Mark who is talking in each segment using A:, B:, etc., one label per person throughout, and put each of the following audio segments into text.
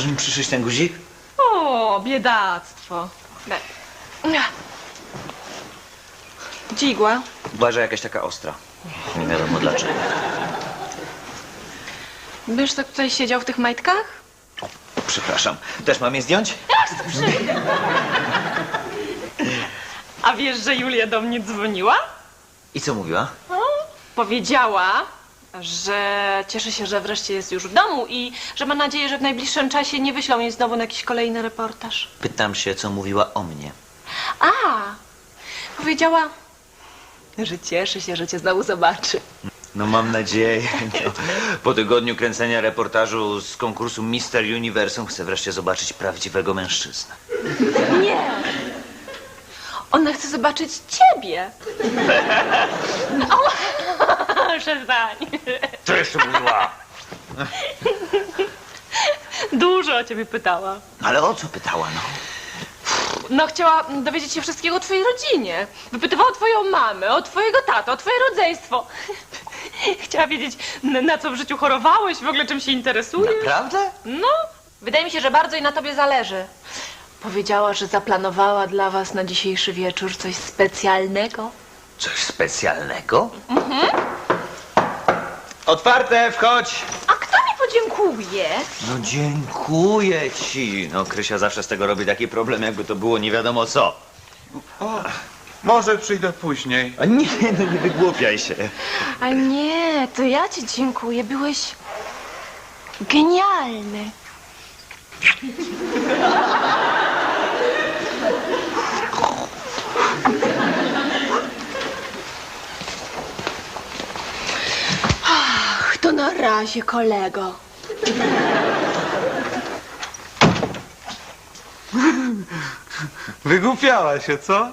A: Możesz mi przyszyć ten guzik?
B: O, biedactwo. Daj. Dzigła.
A: Uważaj, jakaś taka ostra. Nie wiadomo dlaczego.
B: Byś tak tutaj siedział w tych majtkach?
A: Przepraszam. Też mam je zdjąć?
B: A wiesz, że Julia do mnie dzwoniła?
A: I co mówiła?
B: Powiedziała, że cieszy się, że wreszcie jest już w domu i że ma nadzieję, że w najbliższym czasie nie wyślą jej znowu na jakiś kolejny reportaż.
A: Pytam się, co mówiła o mnie.
B: A, powiedziała, że cieszy się, że cię znowu zobaczy.
A: No mam nadzieję. No. Po tygodniu kręcenia reportażu z konkursu Mister Universum chcę wreszcie zobaczyć prawdziwego mężczyznę.
B: Nie. Ona chce zobaczyć ciebie. O, przestań.
A: Co jeszcze mówiła?
B: Dużo o ciebie pytała.
A: Ale o co pytała, no?
B: No, chciała dowiedzieć się wszystkiego o twojej rodzinie. Wypytywała o twoją mamę, o twojego tatę, o twoje rodzeństwo. Chciała wiedzieć, n- na co w życiu chorowałeś, w ogóle czym się interesujesz.
A: Naprawdę?
B: No, wydaje mi się, że bardzo jej na tobie zależy. Powiedziała, że zaplanowała dla was na dzisiejszy wieczór coś specjalnego.
A: Coś specjalnego? Otwarte, wchodź!
B: A kto mi podziękuje?
A: No dziękuję ci. No Krysia zawsze z tego robi taki problem, jakby to było nie wiadomo co.
C: Może przyjdę później.
A: A nie, no nie wygłupiaj się.
B: A nie, to ja ci dziękuję. Byłeś genialny. To na razie, kolego.
C: Wygłupiała się, co?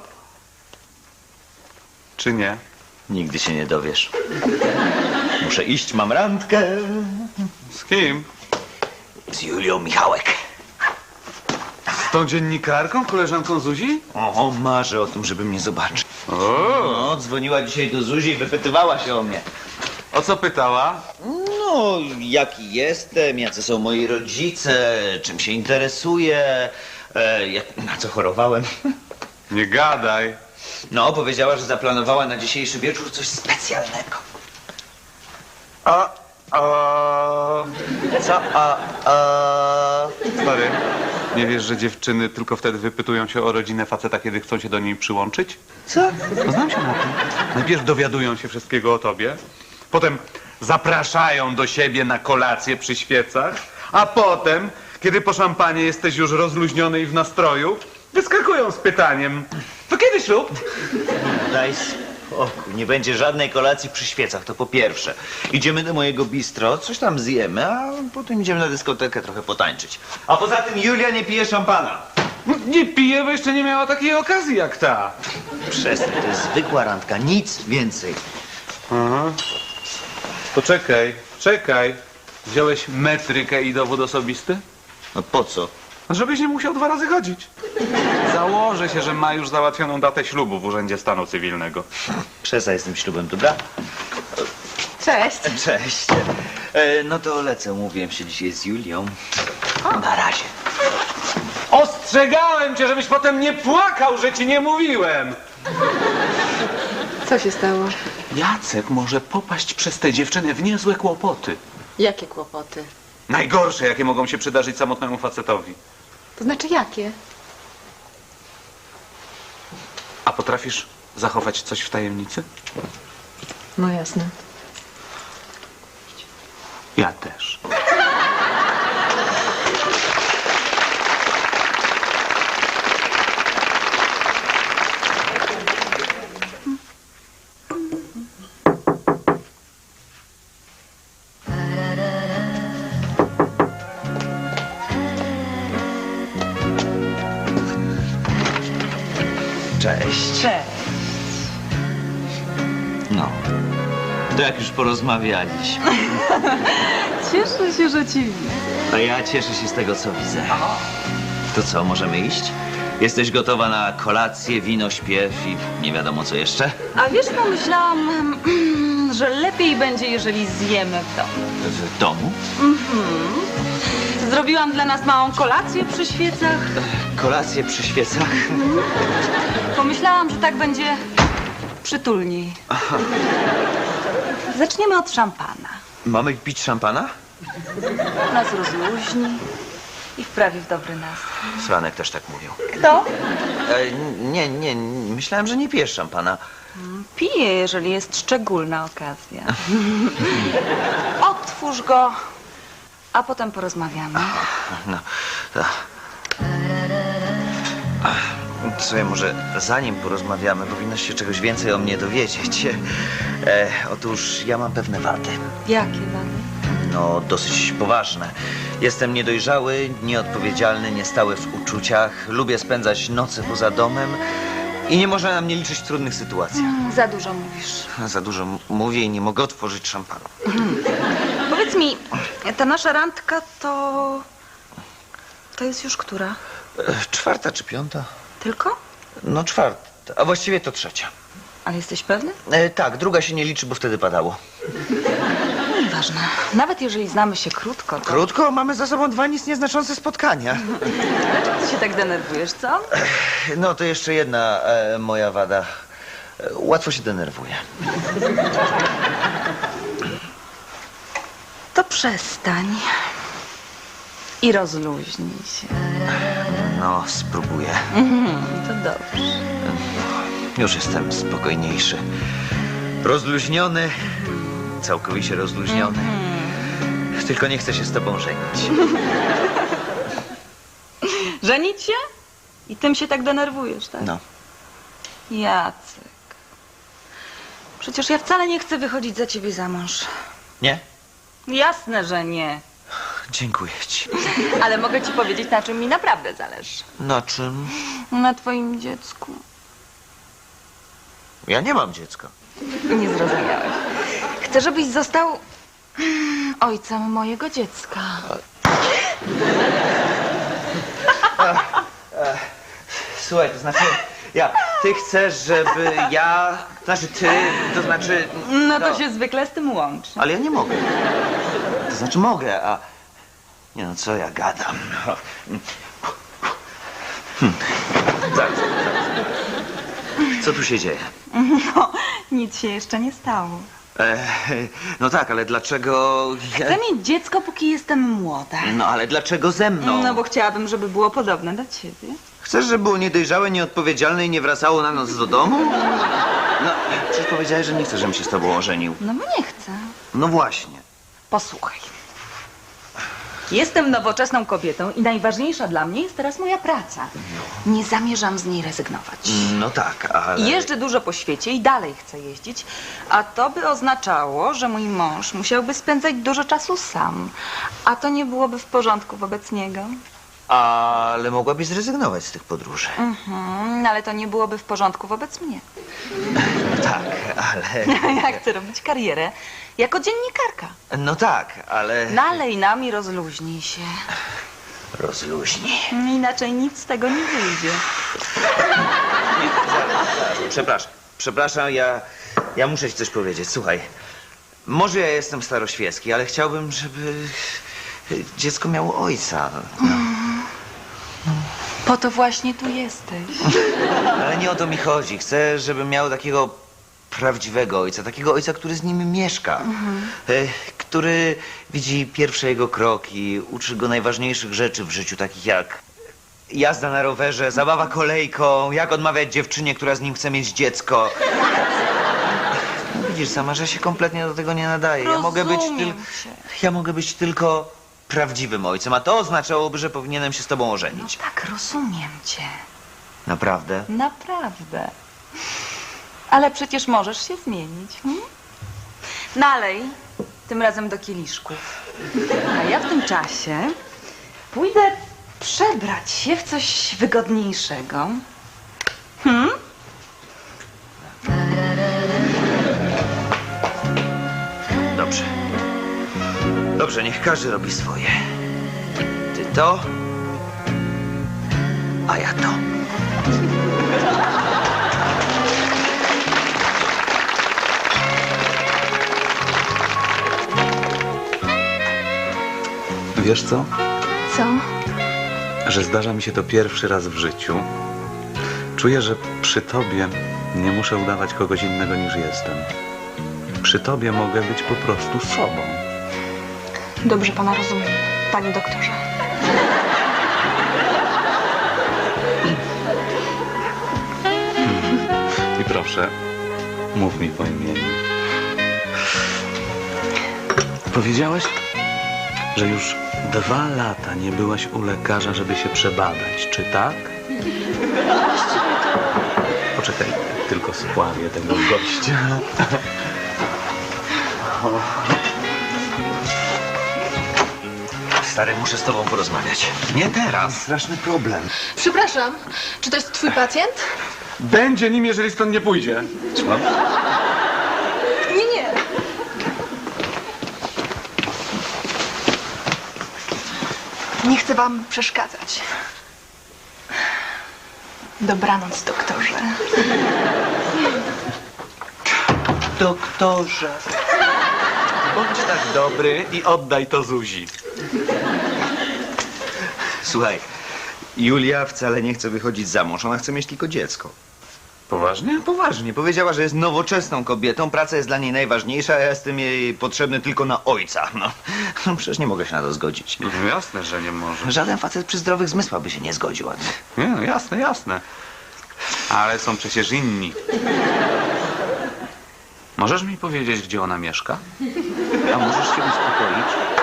C: Czy nie?
A: Nigdy się nie dowiesz. Muszę iść, mam randkę.
C: Z kim?
A: Z Julią Michałek.
C: Z tą dziennikarką, koleżanką Zuzi?
A: O, marzę o tym, żeby mnie zobaczyć.
C: O,
A: No, dzwoniła dzisiaj do Zuzi i wypytywała się o mnie.
C: O co pytała?
A: No, jaki jestem, jacy są moi rodzice, czym się interesuję, e, jak, na co chorowałem.
C: Nie gadaj.
A: No, powiedziała, że zaplanowała na dzisiejszy wieczór coś specjalnego.
C: A, a...
A: Co? A, a...
C: Stary, nie wiesz, że dziewczyny tylko wtedy wypytują się o rodzinę faceta, kiedy chcą się do niej przyłączyć?
A: Co?
C: No znam się na tym. Najpierw dowiadują się wszystkiego o tobie, potem zapraszają do siebie na kolację przy świecach, a potem, kiedy po szampanie jesteś już rozluźniony i w nastroju, wyskakują z pytaniem, to kiedy ślub?
A: Daj spokój, nie będzie żadnej kolacji przy świecach, to po pierwsze. Idziemy do mojego bistro, coś tam zjemy, a potem idziemy na dyskotekę trochę potańczyć. A poza tym Julia nie pije szampana.
C: Nie piję, bo jeszcze nie miała takiej okazji jak ta.
A: Przestań, to jest zwykła randka, nic więcej.
C: Aha. To czekaj, czekaj. Wziąłeś metrykę i dowód osobisty?
A: No po co?
C: Żebyś nie musiał dwa razy chodzić. Założę się, że ma już załatwioną datę ślubu w Urzędzie Stanu Cywilnego.
A: Przestań z tym ślubem, dobra?
B: Cześć.
A: Cześć. E, no to lecę, mówiłem się dzisiaj z Julią. Na razie.
C: Ostrzegałem cię, żebyś potem nie płakał, że ci nie mówiłem.
B: Co się stało?
C: Jacek może popaść przez tę dziewczynę w niezłe kłopoty.
B: Jakie kłopoty?
C: Najgorsze, jakie mogą się przydarzyć samotnemu facetowi.
B: To znaczy jakie?
C: A potrafisz zachować coś w tajemnicy?
B: No jasne.
C: Ja też.
A: No. To jak już porozmawialiśmy.
B: Cieszę się, że ci widzę.
A: A ja cieszę się z tego, co widzę. To co, możemy iść? Jesteś gotowa na kolację, wino, śpiew i nie wiadomo co jeszcze?
D: A wiesz, pomyślałam, em, że lepiej będzie, jeżeli zjemy w domu.
A: W domu?
D: Zrobiłam dla nas małą kolację przy świecach.
A: Kolację przy świecach?
D: Pomyślałam, że tak będzie przytulniej. Zaczniemy od szampana.
A: Mamy pić szampana?
D: Nas rozluźni i wprawi w dobry nastrój.
A: Franek też tak mówił.
D: Kto?
A: E, nie, nie, myślałem, że nie pijesz szampana.
D: Piję, jeżeli jest szczególna okazja. Otwórz go, a potem porozmawiamy.
A: No. Ja może zanim porozmawiamy, powinnaś się czegoś więcej o mnie dowiedzieć. E, otóż ja mam pewne wady.
D: Jakie wady?
A: No, dosyć poważne. Jestem niedojrzały, nieodpowiedzialny, niestały w uczuciach, lubię spędzać noce poza domem i nie można na mnie liczyć w trudnych sytuacjach.
D: Mm, Za dużo mówisz.
A: Za dużo m- mówię i nie mogę otworzyć szampana.
D: Powiedz mi, ta nasza randka to... To jest już która?
A: E, czwarta czy piąta?
D: Tylko?
A: No czwarta, a właściwie to trzecia.
D: Ale jesteś pewny?
A: E, tak, druga się nie liczy, bo wtedy padało.
D: Nieważne. Nawet jeżeli znamy się krótko, to...
A: Krótko, mamy za sobą dwa nic nieznaczące spotkania.
D: Ty się tak denerwujesz, co?
A: No to jeszcze jedna e, moja wada. E, łatwo się denerwuję.
D: To przestań. I rozluźnij się.
A: No, spróbuję.
D: To dobrze.
A: Już jestem spokojniejszy. Rozluźniony, całkowicie rozluźniony. Tylko nie chcę się z tobą żenić.
D: Żenić się? I tym się tak denerwujesz, tak?
A: No,
D: Jacek. Przecież ja wcale nie chcę wychodzić za ciebie za mąż.
A: nie?
D: Jasne, że nie.
A: Dziękuję ci.
D: Ale mogę ci powiedzieć, na czym mi naprawdę zależy.
A: Na czym?
D: Na twoim dziecku.
A: Ja nie mam dziecka.
D: Nie zrozumiałeś. Chcę, żebyś został ojcem mojego dziecka.
A: Słuchaj, to znaczy, ja, ty chcesz, żeby ja, to znaczy ty, to znaczy...
D: No to się zwykle z tym łączy.
A: Ale ja nie mogę. To znaczy mogę, a... Nie no, co ja gadam. Hmm. Zaraz. Co tu się dzieje?
D: No, nic się jeszcze nie stało.
A: E, no tak, ale dlaczego... Ja...
D: Chcę mieć dziecko, póki jestem młoda.
A: No ale dlaczego ze mną?
D: No bo chciałabym, żeby było podobne do ciebie.
A: Chcesz, żeby było niedojrzałe, nieodpowiedzialne i nie wracało na noc do domu? No, przecież powiedziałeś, że nie chcesz, żebym się z tobą ożenił.
D: No bo nie chcę.
A: No właśnie.
D: Posłuchaj. Jestem nowoczesną kobietą i najważniejsza dla mnie jest teraz moja praca. Nie zamierzam z niej rezygnować.
A: No tak, ale...
D: Jeżdżę dużo po świecie i dalej chcę jeździć, a to by oznaczało, że mój mąż musiałby spędzać dużo czasu sam, a to nie byłoby w porządku wobec niego.
A: Ale mogłabyś zrezygnować z tych podróży.
D: Mhm, ale to nie byłoby w porządku wobec mnie.
A: Tak, ale...
D: Ja chcę robić karierę jako dziennikarka.
A: No tak, ale...
D: Nalej nam i rozluźnij się.
A: Rozluźnij.
D: Inaczej nic z tego nie wyjdzie.
A: Przepraszam, przepraszam, ja, ja muszę ci coś powiedzieć. Słuchaj, może ja jestem staroświecki, ale chciałbym, żeby dziecko miało ojca.
D: Po to właśnie tu jesteś.
A: Ale nie o to mi chodzi. Chcę, żeby miał takiego prawdziwego ojca, takiego ojca, który z nim mieszka, e, który widzi pierwsze jego kroki, uczy go najważniejszych rzeczy w życiu, takich jak jazda na rowerze, zabawa kolejką, jak odmawiać dziewczynie, która z nim chce mieć dziecko. No Widzisz sama, że się kompletnie do tego nie nadaje. Ja mogę być
D: Rozumiem
A: tylko.
D: cię.
A: Ja mogę być tylko prawdziwym ojcem, a to oznaczałoby, że powinienem się z tobą ożenić.
D: Tak, rozumiem cię.
A: Naprawdę?
D: Naprawdę. Ale przecież możesz się zmienić. Hmm? Nalej, tym razem do kieliszków. A ja w tym czasie pójdę przebrać się w coś wygodniejszego. Hmm?
A: Dobrze, niech każdy robi swoje. Ty to, a ja to.
C: Wiesz co?
B: Co?
C: Że zdarza mi się to pierwszy raz w życiu. Czuję, że przy tobie nie muszę udawać kogoś innego niż jestem. Przy tobie mogę być po prostu sobą.
E: Dobrze pana rozumiem, panie doktorze.
C: I proszę, mów mi po imieniu. Powiedziałaś, że już dwa lata nie byłaś u lekarza, żeby się przebadać, czy tak? Poczekaj, tylko spławię tego gościa.
A: Stary, muszę z tobą porozmawiać. Nie teraz. Straszny problem.
E: Przepraszam, czy to jest twój pacjent?
C: Będzie nim, jeżeli stąd nie pójdzie.
A: Słucham?
E: Nie, nie. Nie chcę wam przeszkadzać. Dobranoc, doktorze.
A: Doktorze.
C: Bądź tak dobry i oddaj to Zuzi.
A: Słuchaj, Julia wcale nie chce wychodzić za mąż, ona chce mieć tylko dziecko.
C: Poważnie?
A: Poważnie, powiedziała, że jest nowoczesną kobietą, praca jest dla niej najważniejsza, a ja jestem jej potrzebny tylko na ojca. No, no przecież nie mogę się na to zgodzić.
C: No jasne, że nie może.
A: Żaden facet przy zdrowych zmysłach by się nie zgodził.
C: Nie, no jasne, jasne. Ale są przecież inni. Możesz mi powiedzieć, gdzie ona mieszka?
A: A możesz się uspokoić?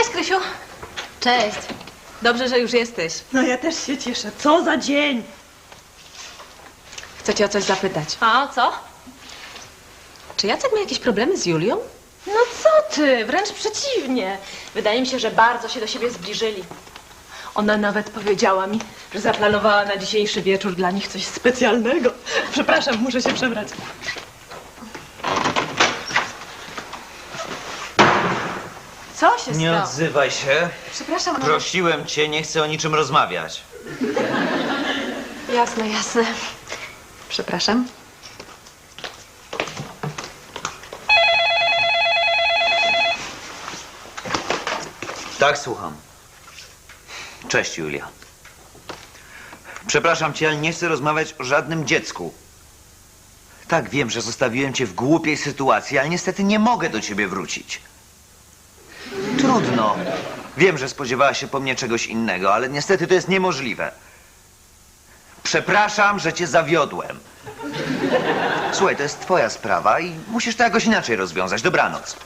E: Cześć, Krysiu.
B: Cześć. Dobrze, że już jesteś.
F: No ja też się cieszę. Co za dzień!
B: Chcę cię o coś zapytać.
F: A co?
B: Czy Jacek ma jakieś problemy z Julią?
F: No co ty, wręcz przeciwnie. Wydaje mi się, że bardzo się do siebie zbliżyli. Ona nawet powiedziała mi, że zaplanowała na dzisiejszy wieczór dla nich coś specjalnego. Przepraszam, muszę się przebrać.
E: Co się
A: Nie
E: stało?
A: odzywaj się.
E: Przepraszam, ale...
A: Prosiłem cię, nie chcę o niczym rozmawiać.
E: Jasne, jasne.
B: Przepraszam.
A: Tak, słucham. Cześć, Julia. Przepraszam cię, ale nie chcę rozmawiać o żadnym dziecku. Tak, wiem, że zostawiłem cię w głupiej sytuacji, ale niestety nie mogę do ciebie wrócić. Trudno. Wiem, że spodziewała się po mnie czegoś innego, ale niestety to jest niemożliwe. Przepraszam, że cię zawiodłem. Słuchaj, to jest twoja sprawa i musisz to jakoś inaczej rozwiązać. Dobranoc.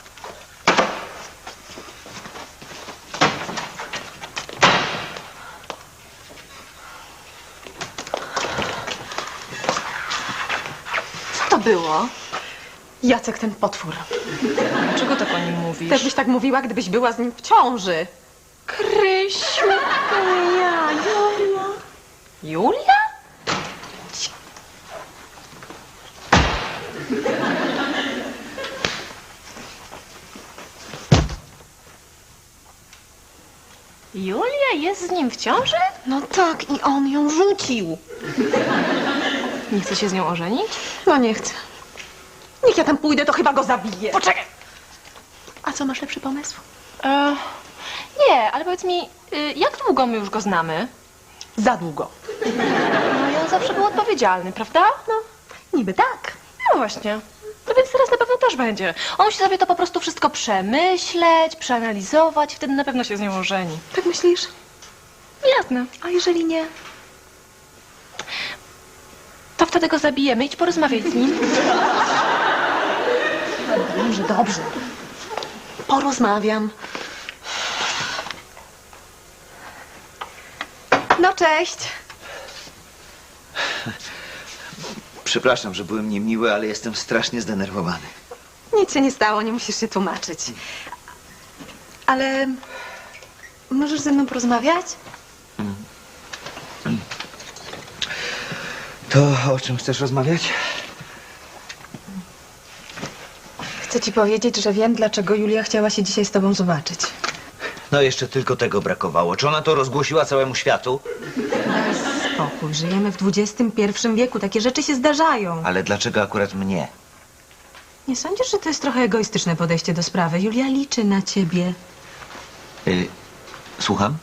E: Co to było? Jacek, ten potwór.
F: Dlaczego tak o nim mówisz?
E: Też byś tak mówiła, gdybyś była z nim w ciąży.
F: Krysiu, ja, Julia. Julia? Julia jest z nim w ciąży?
E: No tak, i on ją rzucił.
F: Nie chce się z nią ożenić?
E: No nie chcę. Niech ja tam pójdę, to chyba go zabiję.
F: Poczekaj.
E: A co, masz lepszy pomysł?
F: E, nie, ale powiedz mi, y, jak długo my już go znamy?
E: Za długo.
F: No i on zawsze był odpowiedzialny, prawda? No,
E: Niby tak.
F: no właśnie. No więc teraz na pewno też będzie. On musi sobie to po prostu wszystko przemyśleć, przeanalizować, wtedy na pewno się z nią ożeni.
E: Tak myślisz?
F: Jasne.
E: A jeżeli nie?
F: To wtedy go zabijemy. Idź porozmawiać z nim.
E: Dobrze, dobrze. Porozmawiam. No cześć.
A: Przepraszam, że byłem niemiły, ale jestem strasznie zdenerwowany.
E: Nic się nie stało, nie musisz się tłumaczyć. Ale możesz ze mną porozmawiać?
A: To o czym chcesz rozmawiać?
E: Chcę ci powiedzieć, że wiem, dlaczego Julia chciała się dzisiaj z tobą zobaczyć.
A: No jeszcze tylko tego brakowało. Czy ona to rozgłosiła całemu światu?
E: Daj spokój, żyjemy w XXI wieku, takie rzeczy się zdarzają.
A: Ale dlaczego akurat mnie?
E: Nie sądzisz, że to jest trochę egoistyczne podejście do sprawy? Julia liczy na ciebie.
A: Y, słucham?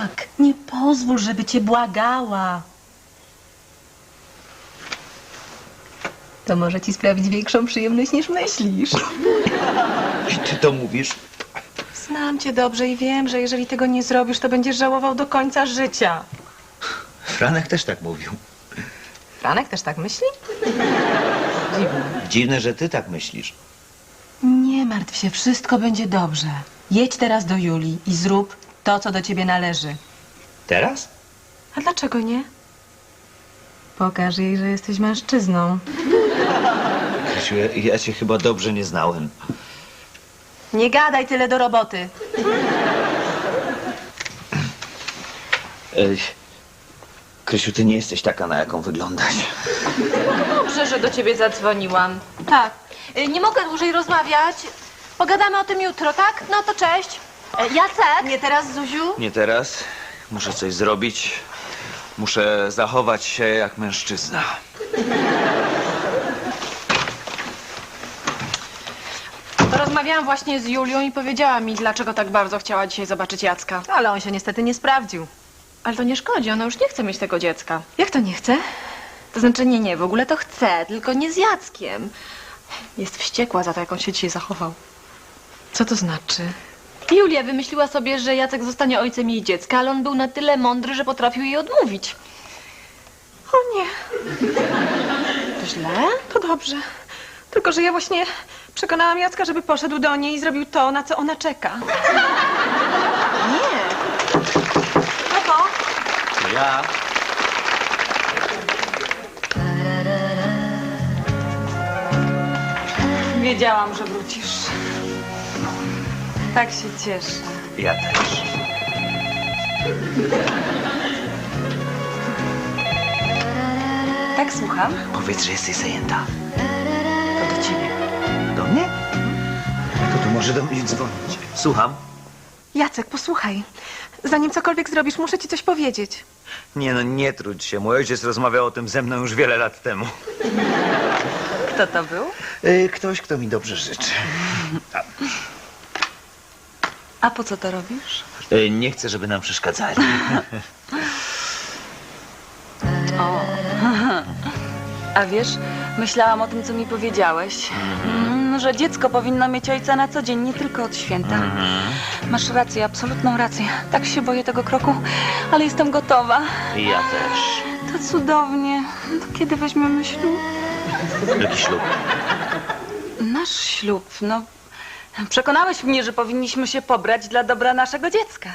E: Tak, nie pozwól, żeby cię błagała. To może ci sprawić większą przyjemność niż myślisz.
A: I ty to mówisz?
E: Znam cię dobrze i wiem, że jeżeli tego nie zrobisz, to będziesz żałował do końca życia.
A: Franek też tak mówił.
E: Franek też tak myśli? Dziwne.
A: Dziwne, że ty tak myślisz.
E: Nie martw się, wszystko będzie dobrze. Jedź teraz do Julii i zrób to, co do ciebie należy.
A: Teraz?
E: A dlaczego nie? Pokaż jej, że jesteś mężczyzną.
A: Krysiu, ja, ja cię chyba dobrze nie znałem.
E: Nie gadaj tyle do roboty.
A: Ej, Krysiu, ty nie jesteś taka, na jaką wyglądasz.
B: Dobrze, że do ciebie zadzwoniłam. Tak. Y, Nie mogę dłużej rozmawiać. Pogadamy o tym jutro, tak? No to cześć. E, Jacek? Nie teraz, Zuziu?
A: Nie teraz. Muszę coś zrobić. Muszę zachować się jak mężczyzna.
B: Rozmawiałam właśnie z Julią i powiedziała mi, dlaczego tak bardzo chciała dzisiaj zobaczyć Jacka.
E: Ale on się niestety nie sprawdził.
B: Ale to nie szkodzi, ona już nie chce mieć tego dziecka.
E: Jak to nie chce?
B: To znaczy nie, nie, w ogóle to chce, tylko nie z Jackiem. Jest wściekła za to, jak on się dzisiaj zachował.
E: Co to znaczy?
B: Julia wymyśliła sobie, że Jacek zostanie ojcem jej dziecka, ale on był na tyle mądry, że potrafił jej odmówić.
E: O nie,
B: To źle?
E: to dobrze. Tylko, że ja właśnie przekonałam Jacka, żeby poszedł do niej i zrobił to, na co ona czeka.
B: Nie.
E: Papo,
A: To ja.
D: Wiedziałam, że wrócisz. Tak się cieszę.
A: Ja też.
D: Tak słucham?
A: Powiedz, że jesteś zajęta. Do mnie? To tu może do mnie dzwonić. Słucham.
E: Jacek, posłuchaj. Zanim cokolwiek zrobisz, muszę ci coś powiedzieć.
A: Nie no, nie trudź się. Mój ojciec rozmawiał o tym ze mną już wiele lat temu.
D: Kto to był?
A: Y, Ktoś, kto mi dobrze życzy.
D: A po co to robisz?
A: Y, Nie chcę, żeby nam przeszkadzali.
D: A wiesz, myślałam o tym, co mi powiedziałeś. Mm, że dziecko powinno mieć ojca na co dzień, nie tylko od święta. Masz rację, absolutną rację. Tak się boję tego kroku, ale jestem gotowa.
A: Ja też.
D: To cudownie. To kiedy weźmiemy ślub?
A: Jaki ślub?
D: Nasz ślub, no. Przekonałeś mnie, że powinniśmy się pobrać dla dobra naszego dziecka.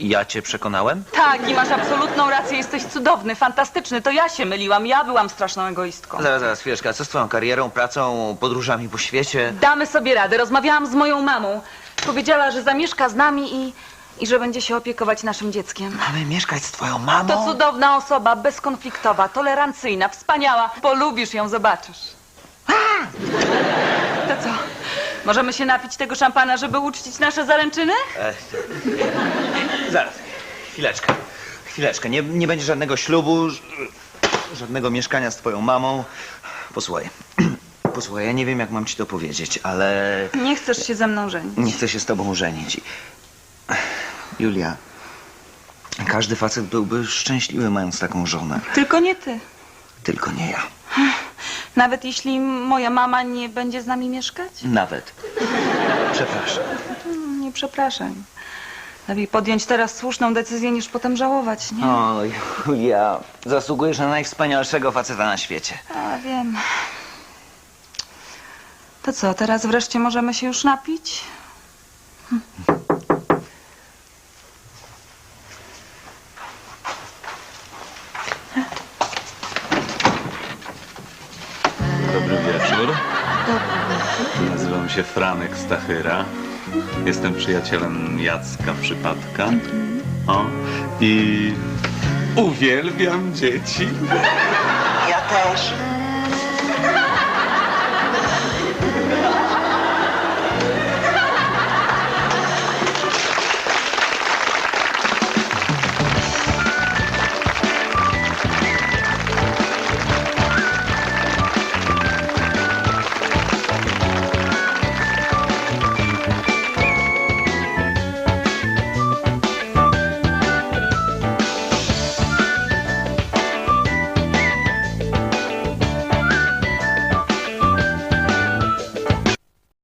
A: Ja cię przekonałem?
D: Tak, i masz absolutną rację, jesteś cudowny, fantastyczny. To ja się myliłam, ja byłam straszną egoistką.
A: Zaraz, zaraz, chwileczkę. A co z twoją karierą, pracą, podróżami po świecie?
D: Damy sobie radę. Rozmawiałam z moją mamą. Powiedziała, że zamieszka z nami i, i że będzie się opiekować naszym dzieckiem.
A: Mamy mieszkać z twoją mamą?
D: To cudowna osoba, bezkonfliktowa, tolerancyjna, wspaniała. Polubisz ją, zobaczysz. To co? Możemy się napić tego szampana, żeby uczcić nasze zaręczyny?
A: E, zaraz, chwileczkę. Chwileczkę. Nie, nie będzie żadnego ślubu, ż- żadnego mieszkania z twoją mamą. Posłuchaj. Posłuchaj, ja nie wiem, jak mam ci to powiedzieć, ale
D: Nie chcesz się ze mną żenić.
A: nie chcę się z tobą żenić. Julia, każdy facet byłby szczęśliwy, mając taką żonę.
D: Tylko nie ty.
A: Tylko nie ja.
D: Nawet jeśli moja mama nie będzie z nami mieszkać?
A: Nawet. Przepraszam.
D: Nie przepraszam. Lepiej podjąć teraz słuszną decyzję, niż potem żałować, nie?
A: O, Julia, zasługujesz na najwspanialszego faceta na świecie.
D: A, wiem. To co, teraz wreszcie możemy się już napić?
C: Dobry wieczór. Nazywam się Franek Stachyra. Jestem przyjacielem Jacka Przypadka. O, i uwielbiam dzieci.
A: Ja też.